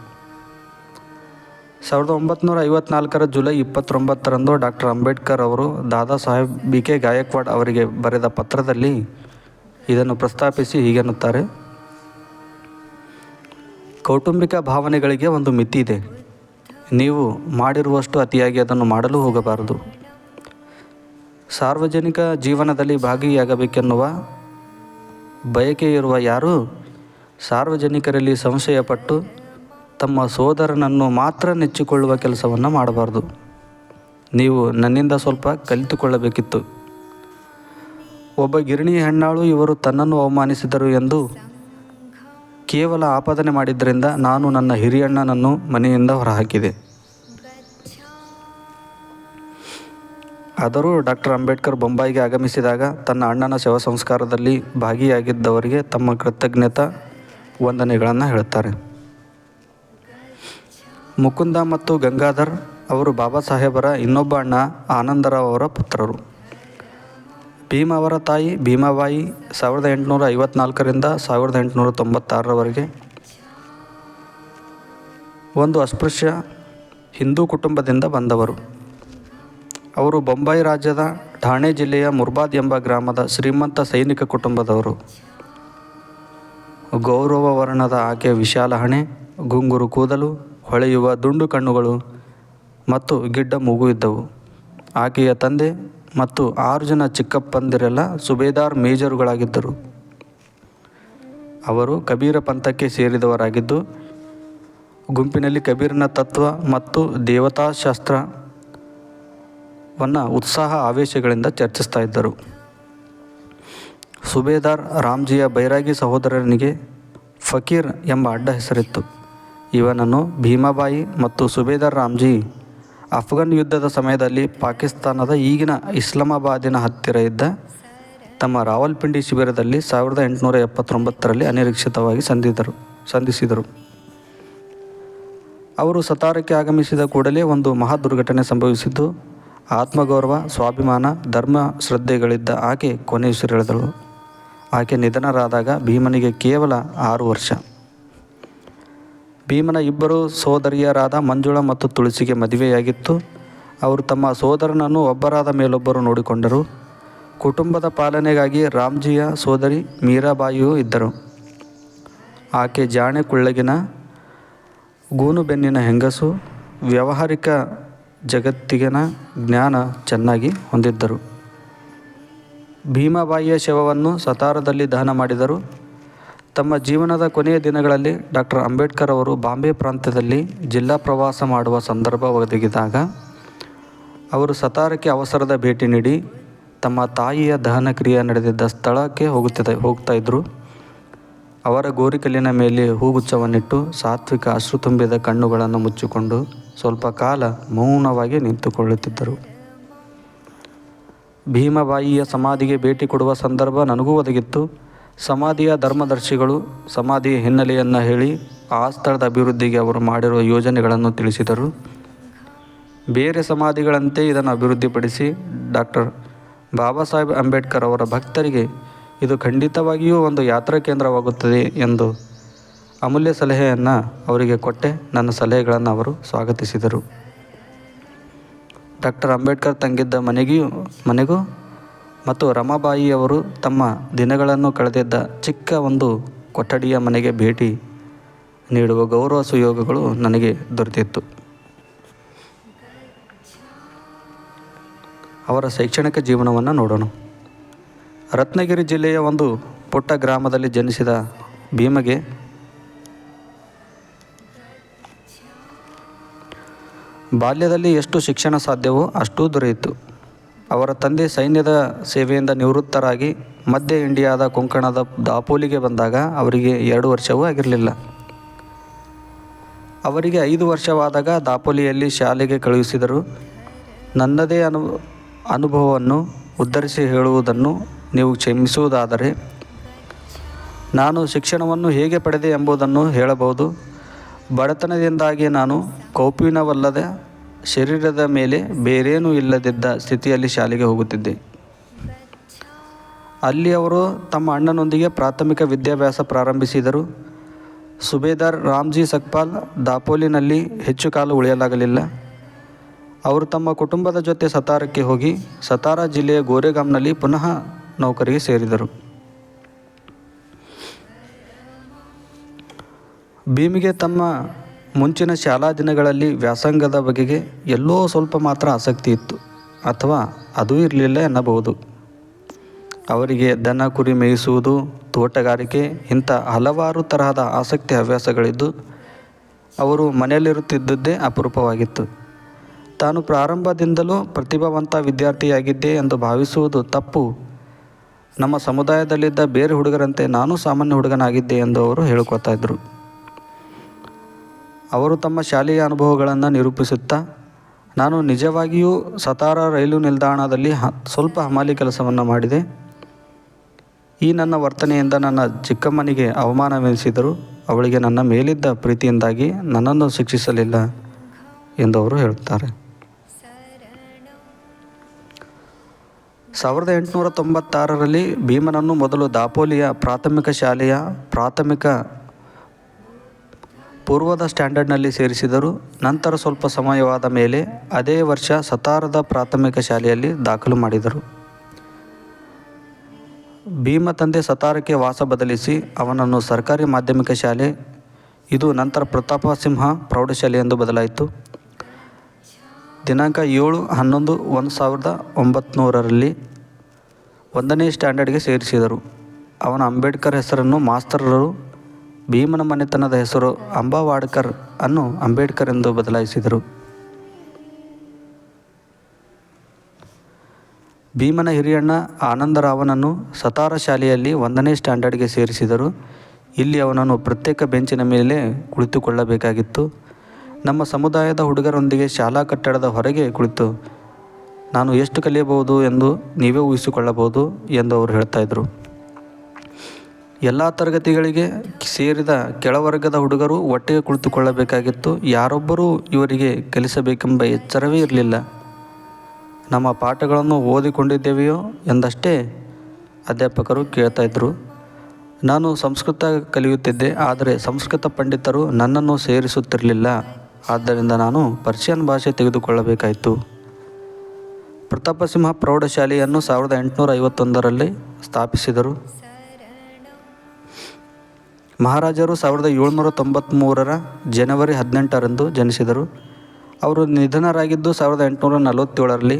ಸಾವಿರದ ಒಂಬತ್ನೂರ ಐವತ್ನಾಲ್ಕರ ಜುಲೈ ಇಪ್ಪತ್ತೊಂಬತ್ತರಂದು ಡಾಕ್ಟರ್ ಅಂಬೇಡ್ಕರ್ ಅವರು ದಾದಾ ಸಾಹೇಬ್ ಬಿ. ಕೆ. ಗಾಯಕ್ವಾಡ್ ಅವರಿಗೆ ಬರೆದ ಪತ್ರದಲ್ಲಿ ಇದನ್ನು ಪ್ರಸ್ತಾಪಿಸಿ ಹೀಗೆನ್ನುತ್ತಾರೆ. ಕೌಟುಂಬಿಕ ಭಾವನೆಗಳಿಗೆ ಒಂದು ಮಿತಿ ಇದೆ. ನೀವು ಮಾಡಿರುವಷ್ಟು ಅತಿಯಾಗಿ ಅದನ್ನು ಮಾಡಲು ಹೋಗಬಾರದು. ಸಾರ್ವಜನಿಕ ಜೀವನದಲ್ಲಿ ಭಾಗಿಯಾಗಬೇಕೆನ್ನುವ ಬಯಕೆ ಇರುವ ಯಾರು ಸಾರ್ವಜನಿಕರಲ್ಲಿ ಸಂಶಯಪಟ್ಟು ತಮ್ಮ ಸೋದರನನ್ನು ಮಾತ್ರ ನೆಚ್ಚಿಕೊಳ್ಳುವ ಕೆಲಸವನ್ನು ಮಾಡಬಾರ್ದು. ನೀವು ನನ್ನಿಂದ ಸ್ವಲ್ಪ ಕಲಿತುಕೊಳ್ಳಬೇಕಿತ್ತು. ಒಬ್ಬ ಗಿರಣಿ ಹೆಣ್ಣಾಳು ಇವರು ತನ್ನನ್ನು ಅವಮಾನಿಸಿದರು ಎಂದು ಕೇವಲ ಆಪಾದನೆ ಮಾಡಿದ್ದರಿಂದ ನಾನು ನನ್ನ ಹಿರಿಯಣ್ಣನನ್ನು ಮನೆಯಿಂದ ಹೊರಹಾಕಿದೆ. ಆದರೂ ಡಾಕ್ಟರ್ ಅಂಬೇಡ್ಕರ್ ಬೊಂಬಾಯಿಗೆ ಆಗಮಿಸಿದಾಗ ತನ್ನ ಅಣ್ಣನ ಶವ ಸಂಸ್ಕಾರದಲ್ಲಿ ಭಾಗಿಯಾಗಿದ್ದವರಿಗೆ ತಮ್ಮ ಕೃತಜ್ಞತೆ ವಂದನೆಗಳನ್ನು ಹೇಳುತ್ತಾರೆ. ಮುಕುಂದ ಮತ್ತು ಗಂಗಾಧರ್ ಅವರು ಬಾಬಾ ಸಾಹೇಬರ ಇನ್ನೊಬ್ಬ ಅಣ್ಣ ಆನಂದರಾವ್ ಅವರ ಪುತ್ರರು. ಭೀಮ್ ಅವರ ತಾಯಿ ಭೀಮಾಬಾಯಿ ಸಾವಿರದ ಎಂಟುನೂರ ಐವತ್ನಾಲ್ಕರಿಂದ ಸಾವಿರದ ಎಂಟುನೂರ ತೊಂಬತ್ತಾರರವರೆಗೆ. ಒಂದು ಅಸ್ಪೃಶ್ಯ ಹಿಂದೂ ಕುಟುಂಬದಿಂದ ಬಂದವರು. ಅವರು ಬೊಂಬಾಯಿ ರಾಜ್ಯದ ಠಾಣೆ ಜಿಲ್ಲೆಯ ಮುರ್ಬಾದ್ ಎಂಬ ಗ್ರಾಮದ ಶ್ರೀಮಂತ ಸೈನಿಕ ಕುಟುಂಬದವರು. ಗೌರವ ವರ್ಣದ ಆಕೆಯ ವಿಶಾಲ ಹಣೆ ಗುಂಗುರು ಕೂದಲು, ಹೊಳೆಯುವ ದುಂಡು ಕಣ್ಣುಗಳು ಮತ್ತು ಗಿಡ್ಡ ಮೂಗು ಇದ್ದವು. ಆಕೆಯ ತಂದೆ ಮತ್ತು ಆರು ಜನ ಚಿಕ್ಕಪ್ಪಂದಿರೆಲ್ಲ ಸುಬೇದಾರ್ ಮೇಜರುಗಳಾಗಿದ್ದರು. ಅವರು ಕಬೀರ ಪಂಥಕ್ಕೆ ಸೇರಿದವರಾಗಿದ್ದು, ಗುಂಪಿನಲ್ಲಿ ಕಬೀರನ ತತ್ವ ಮತ್ತು ದೇವತಾಶಾಸ್ತ್ರವನ್ನು ಉತ್ಸಾಹ ಆವೇಶಗಳಿಂದ ಚರ್ಚಿಸ್ತಾ ಇದ್ದರು. ಸುಬೇದಾರ್ ರಾಮ್ಜಿಯ ಬೈರಾಗಿ ಸಹೋದರನಿಗೆ ಫಕೀರ್ ಎಂಬ ಅಡ್ಡ ಹೆಸರಿತ್ತು. ಇವನನ್ನು ಭೀಮಾಬಾಯಿ ಮತ್ತು ಸುಬೇದಾರ್ ರಾಮ್ಜಿ ಅಫ್ಘನ್ ಯುದ್ಧದ ಸಮಯದಲ್ಲಿ ಪಾಕಿಸ್ತಾನದ ಈಗಿನ ಇಸ್ಲಾಮಾಬಾದಿನ ಹತ್ತಿರ ಇದ್ದ ತಮ್ಮ ರಾವಲ್ಪಿಂಡಿ ಶಿಬಿರದಲ್ಲಿ ಸಾವಿರದ ಎಂಟುನೂರ ಎಪ್ಪತ್ತೊಂಬತ್ತರಲ್ಲಿ ಅನಿರೀಕ್ಷಿತವಾಗಿ ಸಂಧಿದರು, ಸಂಧಿಸಿದರು. ಅವರು ಸತಾರಕ್ಕೆ ಆಗಮಿಸಿದ ಕೂಡಲೇ ಒಂದು ಮಹಾ ದುರ್ಘಟನೆ ಸಂಭವಿಸಿದ್ದು, ಆತ್ಮಗೌರವ, ಸ್ವಾಭಿಮಾನ, ಧರ್ಮ ಶ್ರದ್ಧೆಗಳಿದ್ದ ಆಕೆ ಕೊನೆಯುಸಿರೆಳೆದಳು. ಆಕೆ ನಿಧನರಾದಾಗ ಭೀಮನಿಗೆ ಕೇವಲ ಆರು ವರ್ಷ. ಭೀಮನ ಇಬ್ಬರು ಸೋದರಿಯರಾದ ಮಂಜುಳ ಮತ್ತು ತುಳಸಿಗೆ ಮದುವೆಯಾಗಿತ್ತು. ಅವರು ತಮ್ಮ ಸೋದರನನ್ನು ಒಬ್ಬರಾದ ಮೇಲೊಬ್ಬರು ನೋಡಿಕೊಂಡರು. ಕುಟುಂಬದ ಪಾಲನೆಗಾಗಿ ರಾಮ್ಜಿಯ ಸೋದರಿ ಮೀರಾಬಾಯಿಯೂ ಇದ್ದರು. ಆಕೆ ಜಾಣೆ ಕುಳ್ಳಗಿನ, ಗೂನು ಬೆನ್ನಿನ ಹೆಂಗಸು, ವ್ಯಾವಹಾರಿಕ ಜಗತ್ತಿಗಿನ ಜ್ಞಾನ ಚೆನ್ನಾಗಿ ಹೊಂದಿದ್ದರು. ಭೀಮಾಬಾಯಿಯ ಶವವನ್ನು ಸತಾರದಲ್ಲಿ ದಹನ ಮಾಡಿದರು. ತಮ್ಮ ಜೀವನದ ಕೊನೆಯ ದಿನಗಳಲ್ಲಿ ಡಾಕ್ಟರ್ ಅಂಬೇಡ್ಕರ್ ಅವರು ಬಾಂಬೆ ಪ್ರಾಂತ್ಯದಲ್ಲಿ ಜಿಲ್ಲಾ ಪ್ರವಾಸ ಮಾಡುವ ಸಂದರ್ಭ ಒದಗಿದಾಗ ಅವರು ಸತಾರಕ್ಕೆ ಅವಸರದ ಭೇಟಿ ನೀಡಿ ತಮ್ಮ ತಾಯಿಯ ದಹನ ಕ್ರಿಯೆ ನಡೆದಿದ್ದ ಸ್ಥಳಕ್ಕೆ ಹೋಗುತ್ತಿದ್ದ ಹೋಗ್ತಾ ಇದ್ದರು ಅವರ ಗೋರಿಕಲ್ಲಿನ ಮೇಲೆ ಹೂಗುಚ್ಛವನ್ನಿಟ್ಟು ಸಾತ್ವಿಕ ಅಶ್ರು ತುಂಬಿದ ಕಣ್ಣುಗಳನ್ನು ಮುಚ್ಚಿಕೊಂಡು ಸ್ವಲ್ಪ ಕಾಲ ಮೌನವಾಗಿ ನಿಂತುಕೊಳ್ಳುತ್ತಿದ್ದರು. ಭೀಮಬಾಯಿಯ ಸಮಾಧಿಗೆ ಭೇಟಿ ಕೊಡುವ ಸಂದರ್ಭ ನನಗೂ ಒದಗಿತ್ತು. ಸಮಾಧಿಯ ಧರ್ಮದರ್ಶಿಗಳು ಸಮಾಧಿಯ ಹಿನ್ನೆಲೆಯನ್ನು ಹೇಳಿ ಆ ಸ್ಥಳದ ಅಭಿವೃದ್ಧಿಗೆ ಅವರು ಮಾಡಿರುವ ಯೋಜನೆಗಳನ್ನು ತಿಳಿಸಿದರು. ಬೇರೆ ಸಮಾಧಿಗಳಂತೆ ಇದನ್ನು ಅಭಿವೃದ್ಧಿಪಡಿಸಿ ಡಾಕ್ಟರ್ ಬಾಬಾ ಸಾಹೇಬ್ ಅಂಬೇಡ್ಕರ್ ಅವರ ಭಕ್ತರಿಗೆ ಇದು ಖಂಡಿತವಾಗಿಯೂ ಒಂದು ಯಾತ್ರಾ ಕೇಂದ್ರವಾಗುತ್ತದೆ ಎಂದು ಅಮೂಲ್ಯ ಸಲಹೆಯನ್ನು ಅವರಿಗೆ ಕೊಟ್ಟೆ. ನನ್ನ ಸಲಹೆಗಳನ್ನು ಅವರು ಸ್ವಾಗತಿಸಿದರು. ಡಾಕ್ಟರ್ ಅಂಬೇಡ್ಕರ್ ತಂಗಿದ್ದ ಮನೆಗೂ ಮನೆಗೂ ಮತ್ತು ರಮಾಬಾಯಿಯವರು ತಮ್ಮ ದಿನಗಳನ್ನು ಕಳೆದಿದ್ದ ಚಿಕ್ಕ ಒಂದು ಕೊಠಡಿಯ ಮನೆಗೆ ಭೇಟಿ ನೀಡುವ ಗೌರವ ಸುಯೋಗಗಳು ನನಗೆ ದೊರೆತಿತ್ತು. ಅವರ ಶೈಕ್ಷಣಿಕ ಜೀವನವನ್ನು ನೋಡೋಣ. ರತ್ನಗಿರಿ ಜಿಲ್ಲೆಯ ಒಂದು ಪುಟ್ಟ ಗ್ರಾಮದಲ್ಲಿ ಜನಿಸಿದ ಭೀಮಗೆ ಬಾಲ್ಯದಲ್ಲಿ ಎಷ್ಟು ಶಿಕ್ಷಣ ಸಾಧ್ಯವೋ ಅಷ್ಟೂ ದೊರೆಯಿತು. ಅವರ ತಂದೆ ಸೈನ್ಯದ ಸೇವೆಯಿಂದ ನಿವೃತ್ತರಾಗಿ ಮಧ್ಯ ಇಂಡಿಯಾದ ಕೊಂಕಣದ ದಾಪೋಲಿಗೆ ಬಂದಾಗ ಅವರಿಗೆ ಎರಡು ವರ್ಷವೂ ಆಗಿರಲಿಲ್ಲ. ಅವರಿಗೆ ಐದು ವರ್ಷವಾದಾಗ ದಾಪೋಲಿಯಲ್ಲಿ ಶಾಲೆಗೆ ಕಳುಹಿಸಿದರು. ನನ್ನದೇ ಅನು, ಅನುಭವವನ್ನು ಉದ್ಧರಿಸಿ ಹೇಳುವುದನ್ನು ನೀವು ಕ್ಷಮಿಸುವುದಾದರೆ ನಾನು ಶಿಕ್ಷಣವನ್ನು ಹೇಗೆ ಪಡೆದೆ ಎಂಬುದನ್ನು ಹೇಳಬಹುದು. ಬಡತನದಿಂದಾಗಿ ನಾನು ಕೌಪಿನವಲ್ಲದ ಶರೀರದ ಮೇಲೆ ಬೇರೇನೂ ಇಲ್ಲದಿದ್ದ ಸ್ಥಿತಿಯಲ್ಲಿ ಶಾಲೆಗೆ ಹೋಗುತ್ತಿದ್ದೆ. ಅಲ್ಲಿ ಅವರು ತಮ್ಮ ಅಣ್ಣನೊಂದಿಗೆ ಪ್ರಾಥಮಿಕ ವಿದ್ಯಾಭ್ಯಾಸ ಪ್ರಾರಂಭಿಸಿದರು. ಸುಬೇದಾರ್ ರಾಮ್ಜಿ ಸಕ್ಪಾಲ್ ದಾಪೋಲಿನಲ್ಲಿ ಹೆಚ್ಚು ಕಾಲ ಉಳಿಯಲಾಗಲಿಲ್ಲ. ಅವರು ತಮ್ಮ ಕುಟುಂಬದ ಜೊತೆ ಸತಾರಕ್ಕೆ ಹೋಗಿ ಸತಾರಾ ಜಿಲ್ಲೆಯ ಗೋರೆಗಾಮ್ನಲ್ಲಿ ಪುನಃ ನೌಕರಿಗೆ ಸೇರಿದರು. ಭೀಮಿಗೆ ತಮ್ಮ ಮುಂಚಿನ ಶಾಲಾ ದಿನಗಳಲ್ಲಿ ವ್ಯಾಸಂಗದ ಬಗೆಗೆ ಎಲ್ಲೋ ಸ್ವಲ್ಪ ಮಾತ್ರ ಆಸಕ್ತಿ ಇತ್ತು. ಅಥವಾ ಅದೂ ಇರಲಿಲ್ಲ ಎನ್ನಬಹುದು. ಅವರಿಗೆ ದನ ಕುರಿ ಮೇಯಿಸುವುದು, ತೋಟಗಾರಿಕೆ, ಇಂಥ ಹಲವಾರು ತರಹದ ಆಸಕ್ತಿ ಹವ್ಯಾಸಗಳಿದ್ದು ಅವರು ಮನೆಯಲ್ಲಿರುತ್ತಿದ್ದದ್ದೇ ಅಪರೂಪವಾಗಿತ್ತು. ತಾನು ಪ್ರಾರಂಭದಿಂದಲೂ ಪ್ರತಿಭಾವಂತ ವಿದ್ಯಾರ್ಥಿಯಾಗಿದ್ದೆ ಎಂದು ಭಾವಿಸುವುದು ತಪ್ಪು. ನಮ್ಮ ಸಮುದಾಯದಲ್ಲಿದ್ದ ಬೇರೆ ಹುಡುಗರಂತೆ ನಾನು ಸಾಮಾನ್ಯ ಹುಡುಗನಾಗಿದ್ದೆ ಎಂದು ಅವರು ಹೇಳ್ಕೊತಾ ಇದ್ದರು ಅವರು ತಮ್ಮ ಶಾಲೆಯ ಅನುಭವಗಳನ್ನು ನಿರೂಪಿಸುತ್ತಾ, ನಾನು ನಿಜವಾಗಿಯೂ ಸತಾರ ರೈಲು ನಿಲ್ದಾಣದಲ್ಲಿ ಹ, ಸ್ವಲ್ಪ ಹಮಾಲಿ ಕೆಲಸವನ್ನು ಮಾಡಿದೆ. ಈ ನನ್ನ ವರ್ತನೆಯಿಂದ ನನ್ನ ಚಿಕ್ಕಮ್ಮನಿಗೆ ಅವಮಾನವೆನಿಸಿದರು ಅವಳಿಗೆ ನನ್ನ ಮೇಲಿದ್ದ ಪ್ರೀತಿಯಿಂದಾಗಿ ನನ್ನನ್ನು ಶಿಕ್ಷಿಸಲಿಲ್ಲ ಎಂದು ಅವರು ಹೇಳುತ್ತಾರೆ. ಸಾವಿರದ ಎಂಟುನೂರ ತೊಂಬತ್ತಾರರಲ್ಲಿ ಭೀಮನನ್ನು ಮೊದಲು ದಾಪೋಲಿಯ ಪ್ರಾಥಮಿಕ ಶಾಲೆಯ ಪ್ರಾಥಮಿಕ ಪೂರ್ವದ ಸ್ಟ್ಯಾಂಡರ್ಡ್ನಲ್ಲಿ ಸೇರಿಸಿದರು ನಂತರ ಸ್ವಲ್ಪ ಸಮಯವಾದ ಮೇಲೆ ಅದೇ ವರ್ಷ ಸತಾರದ ಪ್ರಾಥಮಿಕ ಶಾಲೆಯಲ್ಲಿ ದಾಖಲು ಮಾಡಿದರು. ಭೀಮ ತಂದೆ ಸತಾರಕ್ಕೆ ವಾಸ ಬದಲಿಸಿ ಅವನನ್ನು ಸರ್ಕಾರಿ ಮಾಧ್ಯಮಿಕ ಶಾಲೆ, ಇದು ನಂತರ ಪ್ರತಾಪ ಸಿಂಹ ಪ್ರೌಢಶಾಲೆ ಎಂದು ಬದಲಾಯಿತು. ದಿನಾಂಕ ಏಳು ಹನ್ನೊಂದು ಒಂದು ಸಾವಿರದ ಒಂಬತ್ನೂರರಲ್ಲಿ ಒಂದನೇ ಸ್ಟ್ಯಾಂಡರ್ಡ್ಗೆ ಸೇರಿಸಿದರು. ಅವನ ಅಂಬೇಡ್ಕರ್ ಹೆಸರನ್ನು ಮಾಸ್ತರರು ಭೀಮನ ಮನೆತನದ ಹೆಸರು ಅಂಬಾವಾಡ್ಕರ್ ಅನ್ನು ಅಂಬೇಡ್ಕರ್ ಎಂದು ಬದಲಾಯಿಸಿದರು. ಭೀಮನ ಹಿರಿಯಣ್ಣ ಆನಂದರಾವನನ್ನು ಸತಾರ ಶಾಲೆಯಲ್ಲಿ ಒಂದನೇ ಸ್ಟ್ಯಾಂಡರ್ಡ್ಗೆ ಸೇರಿಸಿದರು. ಇಲ್ಲಿ ಅವನನ್ನು ಪ್ರತ್ಯೇಕ ಬೆಂಚಿನ ಮೇಲೆ ಕುಳಿತುಕೊಳ್ಳಬೇಕಾಗಿತ್ತು. ನಮ್ಮ ಸಮುದಾಯದ ಹುಡುಗರೊಂದಿಗೆ ಶಾಲಾ ಕಟ್ಟಡದ ಹೊರಗೆ ಕುಳಿತು, ನಾನು ಎಷ್ಟು ಕಲಿಯಬಹುದು ಎಂದು ನೀವೇ ಊಹಿಸಿಕೊಳ್ಳಬಹುದು ಎಂದು ಅವರು ಹೇಳ್ತಾಯಿದ್ರು ಎಲ್ಲ ತರಗತಿಗಳಿಗೆ ಸೇರಿದ ಕೆಳವರ್ಗದ ಹುಡುಗರು ಒಟ್ಟಿಗೆ ಕುಳಿತುಕೊಳ್ಳಬೇಕಾಗಿತ್ತು. ಯಾರೊಬ್ಬರೂ ಇವರಿಗೆ ಕಲಿಸಬೇಕೆಂಬ ಎಚ್ಚರವೇ ಇರಲಿಲ್ಲ. ನಮ್ಮ ಪಾಠಗಳನ್ನು ಓದಿಕೊಂಡಿದ್ದೇವೆಯೋ ಎಂದಷ್ಟೇ ಅಧ್ಯಾಪಕರು ಕೇಳ್ತಾಯಿದ್ರು ನಾನು ಸಂಸ್ಕೃತ ಕಲಿಯುತ್ತಿದ್ದೆ, ಆದರೆ ಸಂಸ್ಕೃತ ಪಂಡಿತರು ನನ್ನನ್ನು ಸೇರಿಸುತ್ತಿರಲಿಲ್ಲ. ಆದ್ದರಿಂದ ನಾನು ಪರ್ಷಿಯನ್ ಭಾಷೆ ತೆಗೆದುಕೊಳ್ಳಬೇಕಾಯಿತು. ಪ್ರತಾಪಸಿಂಹ ಪ್ರೌಢಶಾಲೆಯನ್ನು ಸಾವಿರದ ಎಂಟುನೂರ ಐವತ್ತೊಂದರಲ್ಲಿ ಸ್ಥಾಪಿಸಿದರು. ಮಹಾರಾಜರು ಸಾವಿರದ ಏಳ್ನೂರ ತೊಂಬತ್ತ್ಮೂರರ ಜನವರಿ ಹದಿನೆಂಟರಂದು ಜನಿಸಿದರು. ಅವರು ನಿಧನರಾಗಿದ್ದು ಸಾವಿರದ ಎಂಟುನೂರ ನಲವತ್ತೇಳರಲ್ಲಿ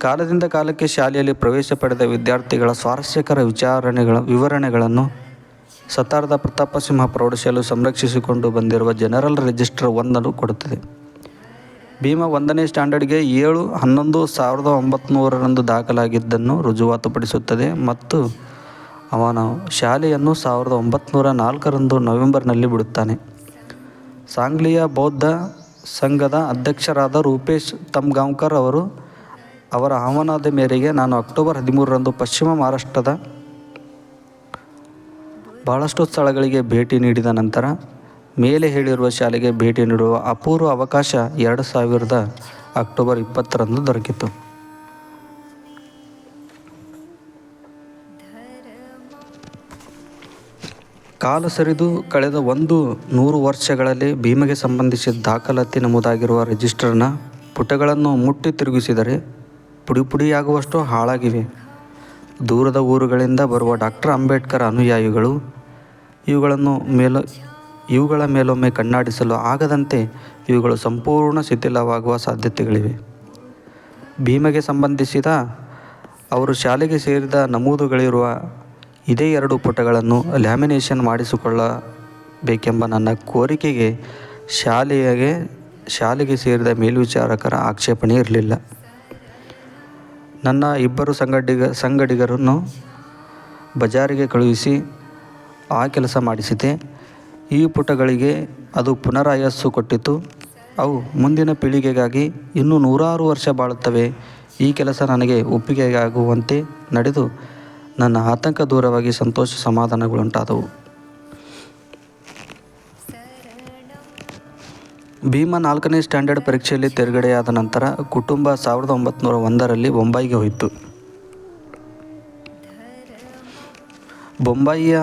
ಕಾಲದಿಂದ ಕಾಲಕ್ಕೆ ಶಾಲೆಯಲ್ಲಿ ಪ್ರವೇಶ ಪಡೆದ ವಿದ್ಯಾರ್ಥಿಗಳ ಸ್ವಾರಸ್ಯಕರ ವಿಚಾರಣೆಗಳ ವಿವರಣೆಗಳನ್ನು ಸತಾರದ ಪ್ರತಾಪಸಿಂಹ ಪ್ರೌಢಶಾಲೆ ಸಂರಕ್ಷಿಸಿಕೊಂಡು ಬಂದಿರುವ ಜನರಲ್ ರಿಜಿಸ್ಟರ್ ಒಂದನ್ನು ಕೊಡುತ್ತದೆ. ಭೀಮ ಒಂದನೇ ಸ್ಟ್ಯಾಂಡರ್ಡ್ಗೆ ಏಳು ಹನ್ನೊಂದು ಸಾವಿರದ ಒಂಬತ್ನೂರರಂದು ದಾಖಲಾಗಿದ್ದನ್ನು ರುಜುವಾತುಪಡಿಸುತ್ತದೆ ಮತ್ತು ಅವನ ಶಾಲೆಯನ್ನು ಸಾವಿರದ ಒಂಬತ್ನೂರ ನಾಲ್ಕರಂದು ನವೆಂಬರ್ನಲ್ಲಿ ಬಿಡುತ್ತಾನೆ. ಸಾಂಗ್ಲಿಯ ಬೌದ್ಧ ಸಂಘದ ಅಧ್ಯಕ್ಷರಾದ ರೂಪೇಶ್ ತಮ್ಗಾಂವ್ಕರ್ ಅವರು, ಅವರ ಆಹ್ವಾನದ ಮೇರೆಗೆ ನಾನು ಅಕ್ಟೋಬರ್ ಹದಿಮೂರರಂದು ಪಶ್ಚಿಮ ಮಹಾರಾಷ್ಟ್ರದ ಬಹಳಷ್ಟು ಸ್ಥಳಗಳಿಗೆ ಭೇಟಿ ನೀಡಿದ ನಂತರ, ಮೇಲೆ ಹೇಳಿರುವ ಶಾಲೆಗೆ ಭೇಟಿ ನೀಡುವ ಅಪೂರ್ವ ಅವಕಾಶ ಎರಡು ಸಾವಿರದ ಅಕ್ಟೋಬರ್ ಇಪ್ಪತ್ತರಂದು ದೊರಕಿತು. ಕಾಲ ಸರಿದು ಕಳೆದ ಒಂದು ನೂರು ವರ್ಷಗಳಲ್ಲಿ ಭೀಮೆಗೆ ಸಂಬಂಧಿಸಿದ ದಾಖಲಾತಿ ನಮೂದಾಗಿರುವ ರಿಜಿಸ್ಟರ್ನ ಪುಟಗಳನ್ನು ಮುಟ್ಟಿ ತಿರುಗಿಸಿದರೆ ಪುಡಿ ಪುಡಿಯಾಗುವಷ್ಟು ಹಾಳಾಗಿವೆ. ದೂರದ ಊರುಗಳಿಂದ ಬರುವ ಡಾಕ್ಟರ್ ಅಂಬೇಡ್ಕರ್ ಅನುಯಾಯಿಗಳು ಇವುಗಳನ್ನು ಮೇಲ, ಇವುಗಳ ಮೇಲೊಮ್ಮೆ ಕಣ್ಣಾಡಿಸಲು ಆಗದಂತೆ ಇವುಗಳು ಸಂಪೂರ್ಣ ಶಿಥಿಲವಾಗುವ ಸಾಧ್ಯತೆಗಳಿವೆ. ಭೀಮಗೆ ಸಂಬಂಧಿಸಿದ ಅವರು ಶಾಲೆಗೆ ಸೇರಿದ ನಮೂದುಗಳಿರುವ ಇದೇ ಎರಡು ಪುಟಗಳನ್ನು ಲ್ಯಾಮಿನೇಷನ್ ಮಾಡಿಸಿಕೊಳ್ಳಬೇಕೆಂಬ ನನ್ನ ಕೋರಿಕೆಗೆ ಶಾಲೆಗೆ ಶಾಲೆಗೆ ಸೇರಿದ ಮೇಲ್ವಿಚಾರಕರ ಆಕ್ಷೇಪಣೆ ಇರಲಿಲ್ಲ. ನನ್ನ ಇಬ್ಬರು ಸಂಗಡಿಗ, ಸಂಗಡಿಗರನ್ನು ಬಜಾರಿಗೆ ಕಳುಹಿಸಿ ಆ ಕೆಲಸ ಮಾಡಿಸಿದೆ. ಈ ಪುಟಗಳಿಗೆ ಅದು ಪುನರಾಯಸ್ಸು ಕೊಟ್ಟಿತು. ಅವು ಮುಂದಿನ ಪೀಳಿಗೆಗಾಗಿ ಇನ್ನೂ ನೂರಾರು ವರ್ಷ ಬಾಳುತ್ತವೆ. ಈ ಕೆಲಸ ನನಗೆ ಒಪ್ಪಿಗೆಯಾಗುವಂತೆ ನಡೆದು ನನ್ನ ಆತಂಕ ದೂರವಾಗಿ ಸಂತೋಷ ಸಮಾಧಾನಗಳುಂಟಾದವು. ಭೀಮ ನಾಲ್ಕನೇ ಸ್ಟ್ಯಾಂಡರ್ಡ್ ಪರೀಕ್ಷೆಯಲ್ಲಿ ತೇರ್ಗಡೆಯಾದ ನಂತರ ಕುಟುಂಬ ಸಾವಿರದ ಒಂಬತ್ನೂರ ಒಂದರಲ್ಲಿ ಬೊಂಬಾಯಿಗೆ ಹೋಯಿತು. ಬೊಂಬಾಯಿಯ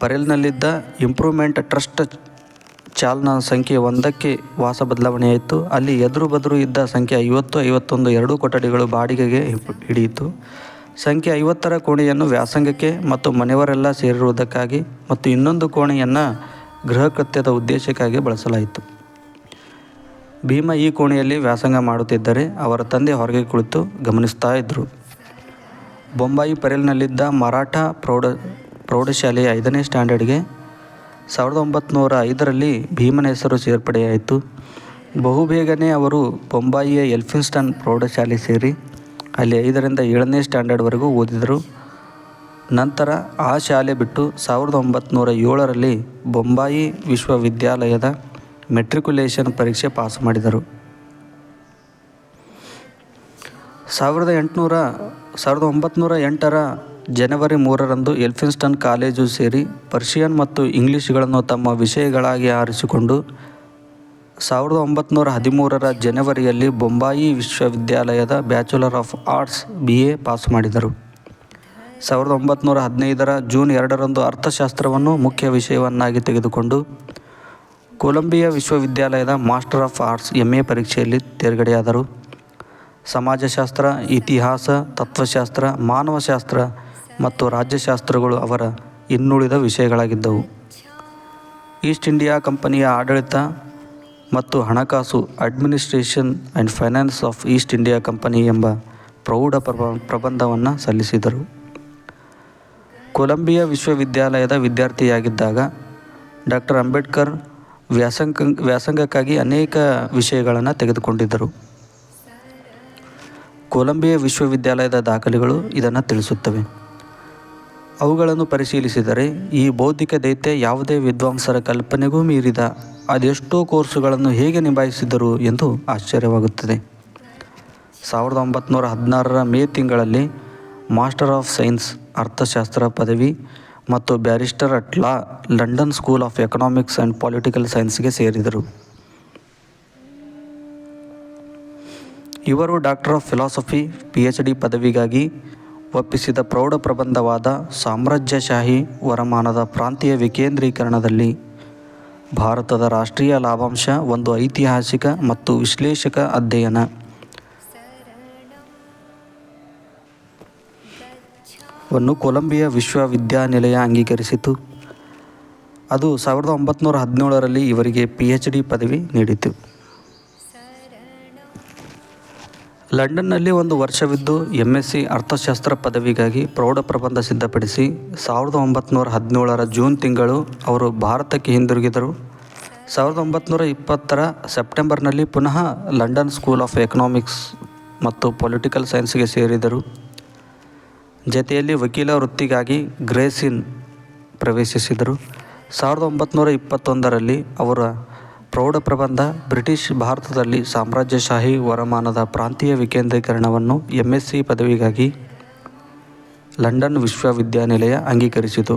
ಪರೇಲ್ನಲ್ಲಿದ್ದ ಇಂಪ್ರೂವ್ಮೆಂಟ್ ಟ್ರಸ್ಟ್ ಚಾಲ್ನ ಸಂಖ್ಯೆ ಒಂದಕ್ಕೆ ವಾಸ ಬದಲಾವಣೆಯಾಯಿತು. ಅಲ್ಲಿ ಎದುರು ಬದುರು ಇದ್ದ ಸಂಖ್ಯೆ ಐವತ್ತು, ಐವತ್ತೊಂದು, ಎರಡೂ ಕೊಠಡಿಗಳು ಬಾಡಿಗೆಗೆ ಹಿಡಿಯಿತು. ಸಂಖ್ಯೆ ಐವತ್ತರ ಕೋಣೆಯನ್ನು ವ್ಯಾಸಂಗಕ್ಕೆ ಮತ್ತು ಮನೆಯವರೆಲ್ಲ ಸೇರಿರುವುದಕ್ಕಾಗಿ ಮತ್ತು ಇನ್ನೊಂದು ಕೋಣೆಯನ್ನು ಗೃಹ ಕೃತ್ಯದ ಉದ್ದೇಶಕ್ಕಾಗಿ ಬಳಸಲಾಯಿತು. ಭೀಮ ಈ ಕೋಣೆಯಲ್ಲಿ ವ್ಯಾಸಂಗ ಮಾಡುತ್ತಿದ್ದರೆ ಅವರ ತಂದೆ ಹೊರಗೆ ಕುಳಿತು ಗಮನಿಸ್ತಾ ಇದ್ದರು ಬೊಂಬಾಯಿ ಪರೇಲ್ನಲ್ಲಿದ್ದ ಮರಾಠ ಪ್ರೌಢ, ಪ್ರೌಢಶಾಲೆಯ ಐದನೇ ಸ್ಟ್ಯಾಂಡರ್ಡ್ಗೆ ಸಾವಿರದ ಒಂಬತ್ನೂರ ಐದರಲ್ಲಿ ಭೀಮನ ಹೆಸರು ಸೇರ್ಪಡೆಯಾಯಿತು. ಬಹುಬೇಗನೆ ಅವರು ಬೊಂಬಾಯಿಯ ಎಲ್ಫಿನ್ಸ್ಟನ್ ಪ್ರೌಢಶಾಲೆ ಸೇರಿ ಅಲ್ಲಿ ಐದರಿಂದ ಏಳನೇ ಸ್ಟ್ಯಾಂಡರ್ಡ್ವರೆಗೂ ಓದಿದರು. ನಂತರ ಆ ಶಾಲೆ ಬಿಟ್ಟು ಸಾವಿರದ ಒಂಬತ್ತುನೂರ ಏಳರಲ್ಲಿ ಬೊಂಬಾಯಿ ವಿಶ್ವವಿದ್ಯಾಲಯದ ಮೆಟ್ರಿಕ್ಯುಲೇಷನ್ ಪರೀಕ್ಷೆ ಪಾಸ್ ಮಾಡಿದರು. ಸಾವಿರದ ಎಂಟುನೂರ, ಸಾವಿರದ ಒಂಬತ್ನೂರ ಎಂಟರ ಜನವರಿ ಮೂರರಂದು ಎಲ್ಫಿನ್ಸ್ಟನ್ ಕಾಲೇಜು ಸೇರಿ ಪರ್ಷಿಯನ್ ಮತ್ತು ಇಂಗ್ಲಿಷ್ಗಳನ್ನು ತಮ್ಮ ವಿಷಯಗಳಾಗಿ ಆರಿಸಿಕೊಂಡು ಸಾವಿರದ ಒಂಬತ್ನೂರ ಹದಿಮೂರರ ಜನವರಿಯಲ್ಲಿ ಬೊಂಬಾಯಿ ವಿಶ್ವವಿದ್ಯಾಲಯದ Bachelor of Arts B A pass ಮಾಡಿದರು. ಸಾವಿರದ ಒಂಬತ್ನೂರ ಹದಿನೈದರ ಜೂನ್ ಎರಡರಂದು ಅರ್ಥಶಾಸ್ತ್ರವನ್ನು ಮುಖ್ಯ ವಿಷಯವನ್ನಾಗಿ ತೆಗೆದುಕೊಂಡು ಕೊಲಂಬಿಯಾ ವಿಶ್ವವಿದ್ಯಾಲಯದ Master of Arts M A ಪರೀಕ್ಷೆಯಲ್ಲಿ ತೇರ್ಗಡೆಯಾದರು. ಸಮಾಜಶಾಸ್ತ್ರ, ಇತಿಹಾಸ, ತತ್ವಶಾಸ್ತ್ರ, ಮಾನವಶಾಸ್ತ್ರ ಮತ್ತು ರಾಜ್ಯಶಾಸ್ತ್ರಗಳು ಅವರ ಇನ್ನುಳಿದ ವಿಷಯಗಳಾಗಿದ್ದವು. ಈಸ್ಟ್ ಇಂಡಿಯಾ ಕಂಪನಿಯ ಆಡಳಿತ ಮತ್ತು ಹಣಕಾಸು Administration and Finance of East India Company ಎಂಬ ಪ್ರೌಢ ಪ್ರಬ, ಪ್ರಬಂಧವನ್ನು ಸಲ್ಲಿಸಿದರು. ಕೊಲಂಬಿಯಾ ವಿಶ್ವವಿದ್ಯಾಲಯದ ವಿದ್ಯಾರ್ಥಿಯಾಗಿದ್ದಾಗ, ಡಾಕ್ಟರ್ ಅಂಬೇಡ್ಕರ್ ವ್ಯಾಸಂಗ ವ್ಯಾಸಂಗಕ್ಕಾಗಿ ಅನೇಕ ವಿಷಯಗಳನ್ನು ತೆಗೆದುಕೊಂಡಿದ್ದರು. ಕೊಲಂಬಿಯಾ ವಿಶ್ವವಿದ್ಯಾಲಯದ ದಾಖಲೆಗಳು ಇದನ್ನು ತಿಳಿಸುತ್ತವೆ. ಅವುಗಳನ್ನು ಪರಿಶೀಲಿಸಿದರೆ ಈ ಬೌದ್ಧಿಕ ದೈತ್ಯ ಯಾವುದೇ ವಿದ್ವಾಂಸರ ಕಲ್ಪನೆಗೂ ಮೀರಿದ ಅದೆಷ್ಟೋ ಕೋರ್ಸುಗಳನ್ನು ಹೇಗೆ ನಿಭಾಯಿಸಿದರು ಎಂದು ಆಶ್ಚರ್ಯವಾಗುತ್ತದೆ. ಸಾವಿರದ ಒಂಬತ್ನೂರ ಹದಿನಾರರ ಮೇ ತಿಂಗಳಲ್ಲಿ ಮಾಸ್ಟರ್ ಆಫ್ ಸೈನ್ಸ್, ಅರ್ಥಶಾಸ್ತ್ರ ಪದವಿ ಮತ್ತು Barrister at Law, London School of Economics and Political ಸೈನ್ಸ್ಗೆ ಸೇರಿದರು. ಇವರು Doctor of Philosophy P H D ಪದವಿಗಾಗಿ ಒಪ್ಪಿಸಿದ ಪ್ರೌಢ ಪ್ರಬಂಧವಾದ ಸಾಮ್ರಾಜ್ಯಶಾಹಿ ವರಮಾನದ ಪ್ರಾಂತೀಯ ವಿಕೇಂದ್ರೀಕರಣದಲ್ಲಿ ಭಾರತದ ರಾಷ್ಟ್ರೀಯ ಲಾಭಾಂಶ, ಒಂದು ಐತಿಹಾಸಿಕ ಮತ್ತು ವಿಶ್ಲೇಷಕ ಅಧ್ಯಯನ. ವನ್ನು ಕೊಲಂಬಿಯಾ ವಿಶ್ವವಿದ್ಯಾನಿಲಯ ಅಂಗೀಕರಿಸಿತು. ಅದು ಸಾವಿರದ ಒಂಬತ್ನೂರ ಹದಿನೇಳರಲ್ಲಿ ಇವರಿಗೆ ಪಿ ಎಚ್ ಡಿ ಪದವಿ ನೀಡಿತು. ಲಂಡನ್ನಲ್ಲಿ ಒಂದು ವರ್ಷವಿದ್ದು ಎಂ ಎಸ್ ಸಿ ಅರ್ಥಶಾಸ್ತ್ರ ಪದವಿಗಾಗಿ ಪ್ರೌಢ ಪ್ರಬಂಧ ಸಿದ್ಧಪಡಿಸಿ ಸಾವಿರದ ಒಂಬತ್ನೂರ ಹದಿನೇಳರ ಜೂನ್ ತಿಂಗಳು ಅವರು ಭಾರತಕ್ಕೆ ಹಿಂದಿರುಗಿದರು. ಸಾವಿರದ ಒಂಬತ್ನೂರ ಇಪ್ಪತ್ತರ ಸೆಪ್ಟೆಂಬರ್ನಲ್ಲಿ ಪುನಃ ಲಂಡನ್ ಸ್ಕೂಲ್ ಆಫ್ ಎಕನಾಮಿಕ್ಸ್ ಮತ್ತು ಪೊಲಿಟಿಕಲ್ ಸೈನ್ಸ್ಗೆ ಸೇರಿದರು. ಜತೆಯಲ್ಲಿ ವಕೀಲ ವೃತ್ತಿಗಾಗಿ ಗ್ರೇಸಿನ್ ಪ್ರವೇಶಿಸಿದರು. ಸಾವಿರದ ಒಂಬತ್ನೂರ ಇಪ್ಪತ್ತೊಂದರಲ್ಲಿ ಅವರ ಪ್ರೌಢ ಪ್ರಬಂಧ, ಬ್ರಿಟಿಷ್ ಭಾರತದಲ್ಲಿ ಸಾಮ್ರಾಜ್ಯಶಾಹಿ ವರಮಾನದ ಪ್ರಾಂತೀಯ ವಿಕೇಂದ್ರೀಕರಣವನ್ನು ಎಂ ಎಸ್ ಸಿ ಪದವಿಗಾಗಿ ಲಂಡನ್ ವಿಶ್ವವಿದ್ಯಾನಿಲಯ ಅಂಗೀಕರಿಸಿತು.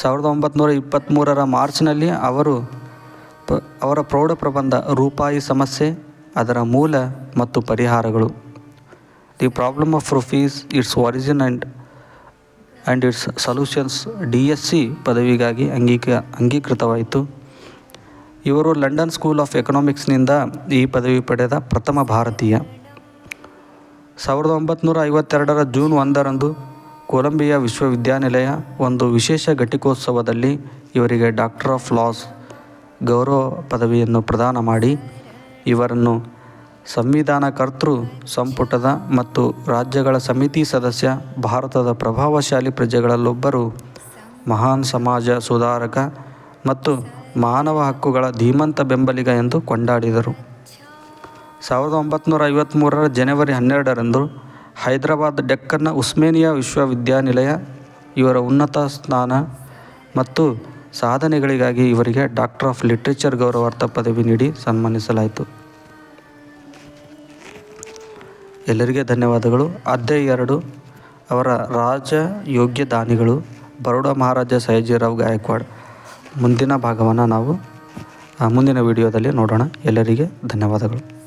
ಸಾವಿರದ ಒಂಬತ್ನೂರ ಇಪ್ಪತ್ತ್ಮೂರರ ಮಾರ್ಚ್ನಲ್ಲಿ ಅವರು ಪ, ಅವರ ಪ್ರೌಢ ಪ್ರಬಂಧ ರೂಪಾಯಿ ಸಮಸ್ಯೆ, ಅದರ ಮೂಲ ಮತ್ತು ಪರಿಹಾರಗಳು. The Problem of Rupees Its Origin and and Its Solutions, D S C ಪದವಿಗಾಗಿ ಅಂಗೀಕ, ಅಂಗೀಕೃತವಾಯಿತು. ಇವರು ಲಂಡನ್ ಸ್ಕೂಲ್ ಆಫ್ ಎಕನಾಮಿಕ್ಸ್ನಿಂದ ಈ ಪದವಿ ಪಡೆದ ಪ್ರಥಮ ಭಾರತೀಯ. ಸಾವಿರದ ಒಂಬತ್ನೂರ ಐವತ್ತೆರಡರ ಜೂನ್ ಒಂದರಂದು ಕೊಲಂಬಿಯಾ ವಿಶ್ವವಿದ್ಯಾನಿಲಯ ಒಂದು ವಿಶೇಷ ಘಟಿಕೋತ್ಸವದಲ್ಲಿ ಇವರಿಗೆ ಡಾಕ್ಟರ್ ಆಫ್ ಲಾಸ್ ಗೌರವ ಪದವಿಯನ್ನು ಪ್ರದಾನ ಮಾಡಿ, ಇವರನ್ನು ಸಂವಿಧಾನ ಕರ್ತೃ ಸಂಪುಟದ ಮತ್ತು ರಾಜ್ಯಗಳ ಸಮಿತಿ ಸದಸ್ಯ, ಭಾರತದ ಪ್ರಭಾವಶಾಲಿ ಪ್ರಜೆಗಳಲ್ಲೊಬ್ಬರು ಮಹಾನ್ ಸಮಾಜ ಸುಧಾರಕ ಮತ್ತು ಮಾನವ ಹಕ್ಕುಗಳ ಧೀಮಂತ ಬೆಂಬಲಿಗ ಎಂದು ಕೊಂಡಾಡಿದರು. ಸಾವಿರದ ಒಂಬತ್ನೂರ ಐವತ್ತ್ಮೂರರ ಜನವರಿ ಹನ್ನೆರಡರಂದು ಹೈದರಾಬಾದ್ ಡೆಕ್ಕನ್ನ ಉಸ್ಮೇನಿಯಾ ವಿಶ್ವವಿದ್ಯಾನಿಲಯ ಇವರ ಉನ್ನತ ಸ್ನಾನ ಮತ್ತು ಸಾಧನೆಗಳಿಗಾಗಿ ಇವರಿಗೆ ಡಾಕ್ಟರ್ ಆಫ್ ಲಿಟ್ರೇಚರ್ ಗೌರವಾರ್ಥ ಪದವಿ ನೀಡಿ ಸನ್ಮಾನಿಸಲಾಯಿತು. ಎಲ್ಲರಿಗೆ ಧನ್ಯವಾದಗಳು. ಅಧ್ಯಾಯ ಎರಡು, ಅವರ ರಾಜ ಯೋಗ್ಯ ದಾನಿಗಳು ಬರೋಡ ಮಹಾರಾಜ ಸಯಾಜಿರಾವ್ ಗಾಯಕ್ವಾಡ್. ಮುಂದಿನ ಭಾಗವನ್ನು ನಾವು ಮುಂದಿನ ವಿಡಿಯೋದಲ್ಲಿ ನೋಡೋಣ. ಎಲ್ಲರಿಗೆ ಧನ್ಯವಾದಗಳು.